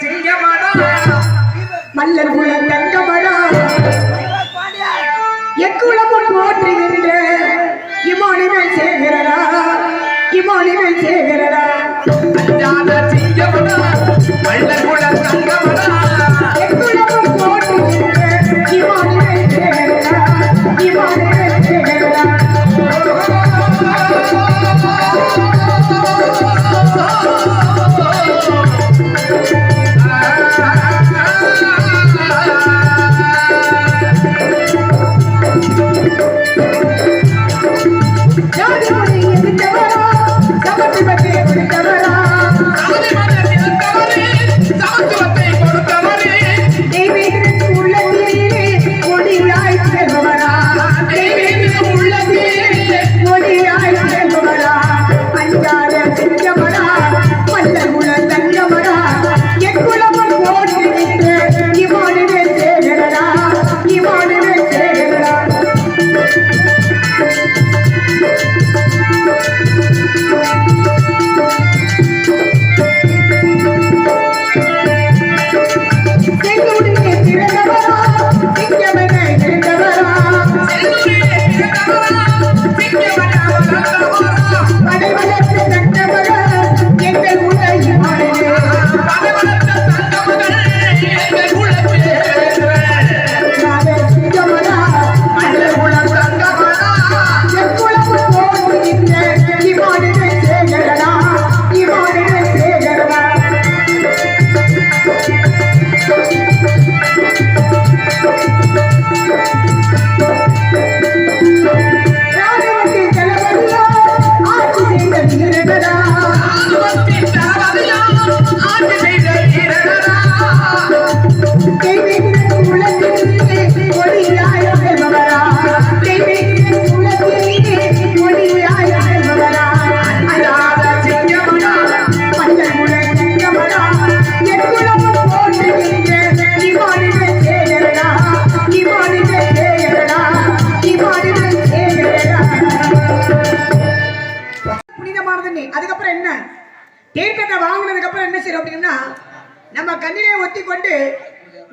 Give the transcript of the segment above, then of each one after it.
சிங்கமடா மல்லர் குல தங்கமடா எக்குளமும் போற்றுகின்ற Emmanuel சேகரடா Emmanuel சேகரடா அஞ்சாத சிங்கமடா மல்லகுல தங்கமடா எக்குளமும் போற்றுகின்ற இமானுவேல் சேகரடா இமானுவேல் சேகரடா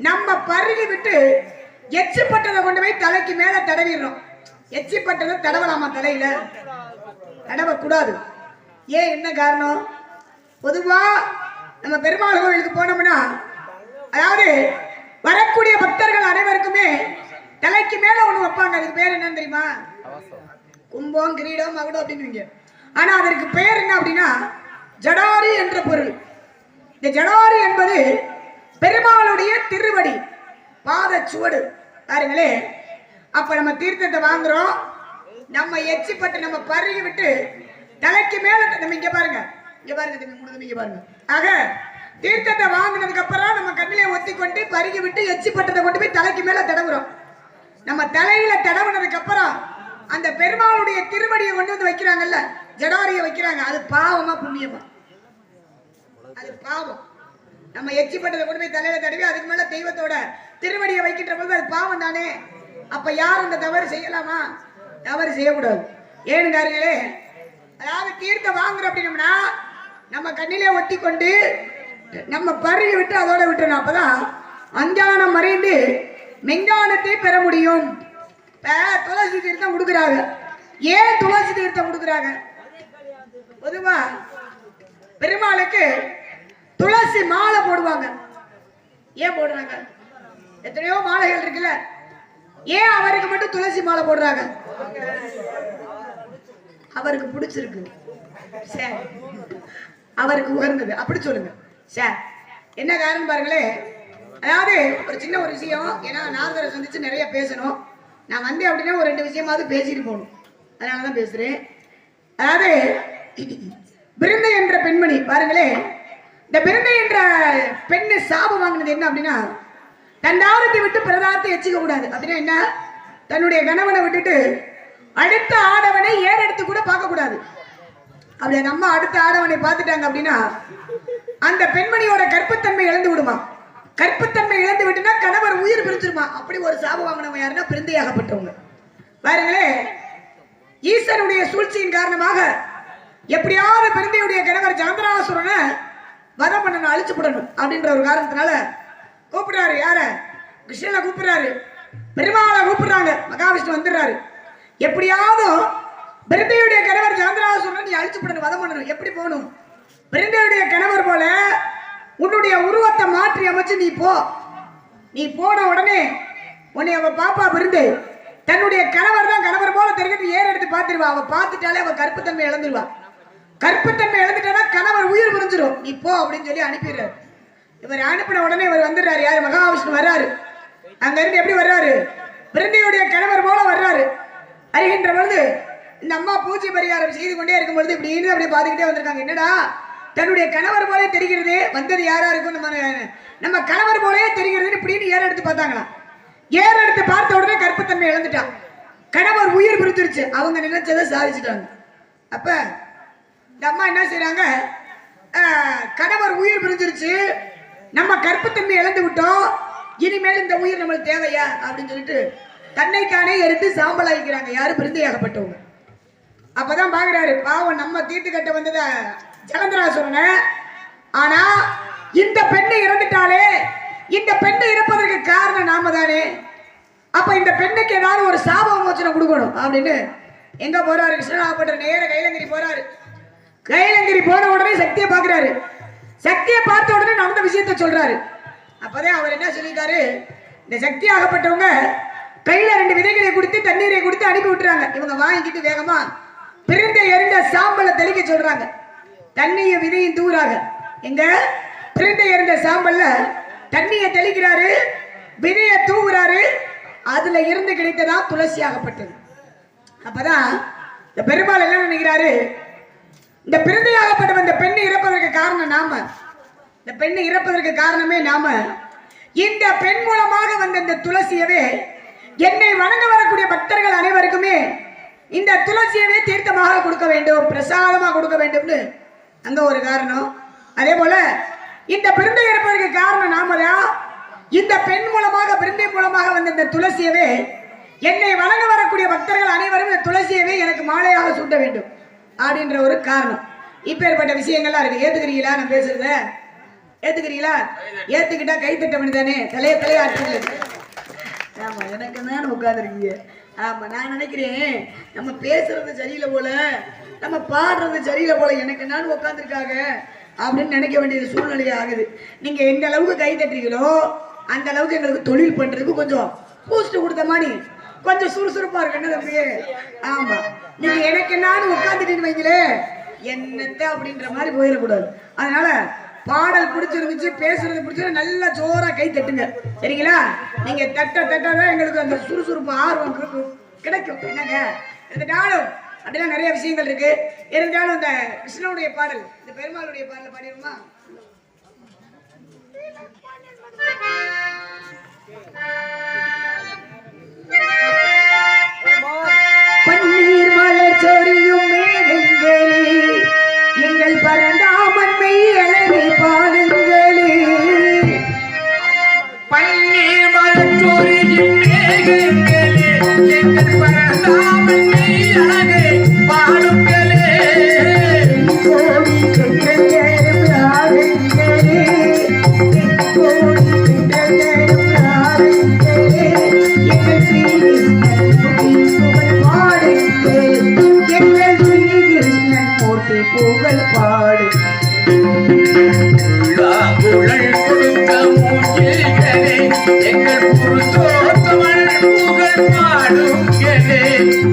நம்ம பருகி விட்டு எச்சிப்பட்டதை கொண்டு போய் தலைக்கு மேல தடவிடுறோம். எச்சிப்பட்டதை தடவலாமா தலையில? தடவ கூடாது ஏன் என்ன காரணம்? பொதுவா நம்ம பெருமாள் கோவிலுக்கு போனோம்னா அதாவது வரக்கூடிய பக்தர்கள் அனைவருக்குமே தலைக்கு மேல ஒண்ணு வைப்பாங்க. அதுக்கு பேர் என்னன்னு தெரியுமா? கும்பம் கிரீடம் மகுடம் அப்படின்னுவீங்க. ஆனா அதற்கு பெயர் என்ன அப்படின்னா ஜடாரி என்ற பொருள். இந்த ஜடாரி என்பது பெருமாளுடைய திருவடி பாத சுவடு பாருங்களே அப்ப நம்ம தீர்த்தத்தை வாங்குறோம். நம்ம எச்சிப்பட்டு நம்ம பருகி விட்டு தலைக்கு மேல நம்ம இங்க பாருங்க. இங்க பாருங்க தம்பி மூணு இங்க பாருங்க. ஆக தீர்த்தத்தை வாங்கினதுக்கு அப்புறம் நம்ம கண்ணிலே ஒத்தி கொண்டு பருகி விட்டு எச்சிப்பட்டதை கொண்டு போய் தலைக்கு மேல தடவுறோம். நம்ம தலையில தடவுனதுக்கு அப்புறம் அந்த பெருமாளுடைய திருவடியை கொண்டு வந்து வைக்கிறாங்கல்ல ஜடாரிய வைக்கிறாங்க. அது பாவமா புண்ணியமா. அது பாவம். நம்ம எச்சிப்பட்டதை கொண்டு போய் தலையில தடவி அதுக்கு மேல தெய்வத்தோட திருவடியை வைக்கின்ற போது அது பாவம் தானே? அப்ப யார் அந்த தவறு செய்யலாமா? தவறு செய்யக்கூடாது. ஏனுங்காருங்களே அதாவது தீர்த்தம் வாங்குறோம் அப்படின்னம்னா நம்ம கண்ணிலே ஒட்டி கொண்டு நம்ம பருகி விட்டு அதோட விட்டுணும் அப்பதான் அஞ்ஞானம் மறைந்து மெஞ்ஞானத்தை பெற முடியும். இப்ப துளசி தீர்த்தம் கொடுக்குறாங்க. ஏன் துளசி தீர்த்தம் கொடுக்குறாங்க? பொதுவா பெருமாளுக்கு மாலை போடுவாங்க. ஏன் போடுறாங்க? எத்தனையோ மாலைகள் இருக்குல்ல. ஏன் அவருக்கு மட்டும் துளசி மாலை போடுறாங்க? அவருக்கு பிடிச்சிருக்கு. சார் அவருக்கு உகர்ந்தது அப்படி சொல்லுங்க. சார் என்ன காரணம் பாருங்களே. அதாவது ஒரு சின்ன ஒரு விஷயம். ஏன்னா நாரதரை சந்திச்சு நிறைய பேசணும். நான் வந்தேன் அப்படின்னா ஒரு ரெண்டு விஷயமாவது பேசிட்டு போகணும். அதனால தான் பேசுறேன். அதாவது பிருந்தை என்ற பெண்மணி பாருங்களேன் இந்த பிருந்தை என்ற பெண்ணு சாபம் வாங்கினது என்ன அப்படின்னா தண்டாரத்தை விட்டு பிரதாரத்தை எச்சிக்க கூடாது. அப்படின்னா என்ன? தன்னுடைய கணவனை விட்டுட்டு அடுத்த ஆடவனை ஏறெடுத்து கூட பார்க்க கூடாது. அப்படி அந்த அம்மா அடுத்த ஆடவனை பார்த்துட்டாங்க அப்படின்னா அந்த பெண்மணியோட கற்பத்தன்மை இழந்து விடுமா? கற்பத்தன்மை இழந்து விட்டுனா கணவர் உயிர் பிரிச்சிருமா அப்படி ஒரு சாபம் வாங்கினவங்க யாருன்னா பிரிந்தையாகப்பட்டவங்க. பாருங்களே ஈசனுடைய சூழ்ச்சியின் காரணமாக எப்படியாவது பிறந்தையுடைய கணவர் சாந்திராசுரனை வதம் அழிச்சு போடணும் அப்படின்ற ஒரு காரணத்தினால கூப்பிடுறாரு. யார? கிருஷ்ணனை கூப்பிடுறாரு. பெருமாளை கூப்பிடுறாங்க. மகாவிஷ்ணு வந்துடுறாரு. எப்படியாவது பிரிந்தையுடைய கணவர் சாந்திராசுரன் நீ அழிச்சு போடணும் வதம் பண்ணணும். எப்படி போகணும்? பிரிந்தையுடைய கணவர் போல உன்னுடைய உருவத்தை மாற்றி அமைச்சு நீ போ. நீ போன உடனே உன்னை அவ பாப்பா பிரிந்து தன்னுடைய கணவர் தான் கணவர் போல தெரிஞ்சுட்டு ஏற எடுத்து பார்த்துருவா அவ பார்த்துட்டாலே அவ கற்புத்தன்மை இழந்துருவா கற்புத்தன்மை இழந்துட்டா உயிர் புரிஞ்சிடும் நீ போ அப்படின்னு சொல்லி அனுப்பிடுறாரு. இவர் அனுப்பின உடனே இவர் வந்துடுறாரு. யாரு? மகாவிஷ்ணு வர்றாரு. அங்க இருந்து எப்படி வர்றாரு? பிறந்தையுடைய கணவர் போல வர்றாரு. அறிகின்ற பொழுது இந்த அம்மா பூஜை பரிகாரம் செய்து கொண்டே இருக்கும் பொழுது இப்படி இருந்து அப்படியே பார்த்துக்கிட்டே வந்திருக்காங்க. என்னடா? தன்னுடைய கணவர் போலே தெரிகிறது. வந்தது யாரா இருக்கும் நம்ம நம்ம கணவர் போலே தெரிகிறது இப்படின்னு ஏற எடுத்து பார்த்தாங்களாம். ஏற எடுத்து பார்த்த உடனே கற்பத்தன்மை இழந்துட்டான் கணவர் உயிர் பிரிச்சிருச்சு அவங்க நினைச்சதை சாதிச்சுட்டாங்க. அப்ப இந்த அம்மா என்ன செய்யறாங்க கணவர் உயிர் பிரிஞ்சிருச்சு. நம்ம கற்புத்தன்மை இழந்து விட்டோம். இனிமேல் இந்த உயிர் நம்மளுக்கு தேவையா? அப்படின்னு சொல்லிட்டு தன்னைத்தானே எரித்து சாம்பல் ஆகிக்கிறாங்க யாரும் பிரிந்தையாகப்பட்டவங்க அப்பதான் பாக்குறாரு பாவம் நம்ம தீர்த்து கட்ட வந்தத ஜலந்தராசுரனை. ஆனா இந்த பெண்ணை இறந்துட்டாலே இந்த பெண்ணை இறப்பதற்கு காரணம் நாம தானே அப்ப இந்த பெண்ணுக்கு ஏதாவது ஒரு சாப விமோச்சனை கொடுக்கணும் அப்படின்னு எங்க போறாரு? கிருஷ்ணனாகப்பட்ட நேர கைலங்கிரி போறாரு. கைலங்கிரி போன உடனே சக்தியை பார்க்குறாரு. சக்தியை பார்த்த உடனே நடந்த விஷயத்த சொல்றாரு. அப்பதான் அவர் என்ன சொல்லியிருக்காரு இந்த சக்தி ஆகப்பட்டவங்க கையில ரெண்டு விதைகளை கொடுத்து தண்ணீரை கொடுத்து அனுப்பி விட்டுறாங்க. இவங்க வாங்கிக்கிட்டு வேகமா பிறந்த எரிந்த சாம்பலை தெளிக்க சொல்றாங்க. தண்ணியும் விதையும் தூராக. எங்க? பிறந்த எரிந்த சாம்பல்ல தண்ணியை தெளிக்கிறாரு விதையை தூவுறாரு. அதுல இருந்து கிடைத்ததா துளசி ஆகப்பட்டது. அப்பதான் இந்த பெருமாள் என்ன நினைக்கிறாரு? இந்த பிறந்தையாகப்பட்டவன் இந்த பெண்ணை இறப்பதற்கு காரணம் நாம. இந்த பெண்ணை இறப்பதற்கு காரணமே நாம. இந்த பெண் மூலமாக வந்த இந்த துளசியவே என்னை வணங்க வரக்கூடிய பக்தர்கள் அனைவருக்குமே இந்த துளசியவே தீர்த்தமாக கொடுக்க வேண்டும் பிரசாதமா கொடுக்க வேண்டும்னு அங்க ஒரு காரணம். அதே போல இந்த பிறந்தை இறப்பதற்கு காரணம் நாம தான் இந்த பெண் மூலமாக பிறந்தை மூலமாக வந்த இந்த துளசியவே என்னை வணங்க வரக்கூடிய பக்தர்கள் அனைவரும் இந்த துளசியவே எனக்கு மாலையாக சூட்ட வேண்டும். அப்படின்ற ஒரு காரணம். இப்பேற்பட்ட விஷயங்கள்லாம் இருக்கு. ஏத்துக்கிறீங்களா? நான் பேசுறத? ஏத்துக்கிறீங்களா? ஏத்துக்கிட்டா கை தட்ட வேண்டியதானே தலைய தலைய ஆட்டுங்க ஆமா எனக்கு தான் உட்காந்துருக்கீங்க ஆமா நான் நினைக்கிறேன் நம்ம பேசுறது சரியில்லை போல நம்ம பாடுறது சரியில்லை போல எனக்கு நான் உட்காந்துருக்காங்க அப்படின்னு நினைக்க வேண்டிய சூழ்நிலை ஆகுது. நீங்க எந்த அளவுக்கு கை தட்டுறீங்களோ அந்த அளவுக்கு எங்களுக்கு தொழில் பண்றதுக்கு கொஞ்சம் பூஸ்ட் கொடுத்த மாதிரி கொஞ்சம் சுறுசுறுப்பா இருக்கு என்ன தம்பி ஆமா. நீங்க எனக்கு நான் உட்காந்துட்டு வைங்களே என்னத்த அப்படின்ற மாதிரி போயிடக்கூடாது. அதனால பாடல் பிடிச்சிருந்துச்சு பேசுறது பிடிச்சிருந்து நல்லா ஜோரா கை தட்டுங்க. சரிங்களா? நீங்க தட்ட தட்டதான் எங்களுக்கு அந்த சுறுசுறுப்பு ஆர்வம் இருக்கும் கிடைக்கும். என்னங்க? இருந்தாலும் அப்படிலாம் நிறைய விஷயங்கள் இருக்கு. இருந்தாலும் இந்த விஷ்ணுடைய பாடல் இந்த பெருமாளுடைய பாடலை பாடிடுமா பன்னீர் ುತೋತ್ವ ಮಾಡುಗೇ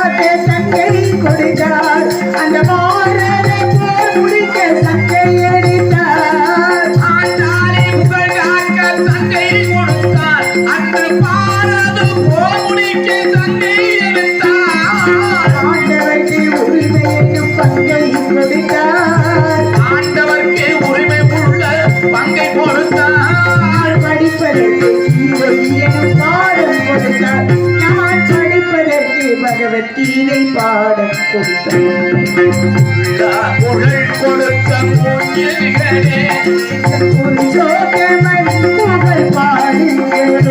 புகழை பாடக் கொடுத்தோகை பாடுகிறேன்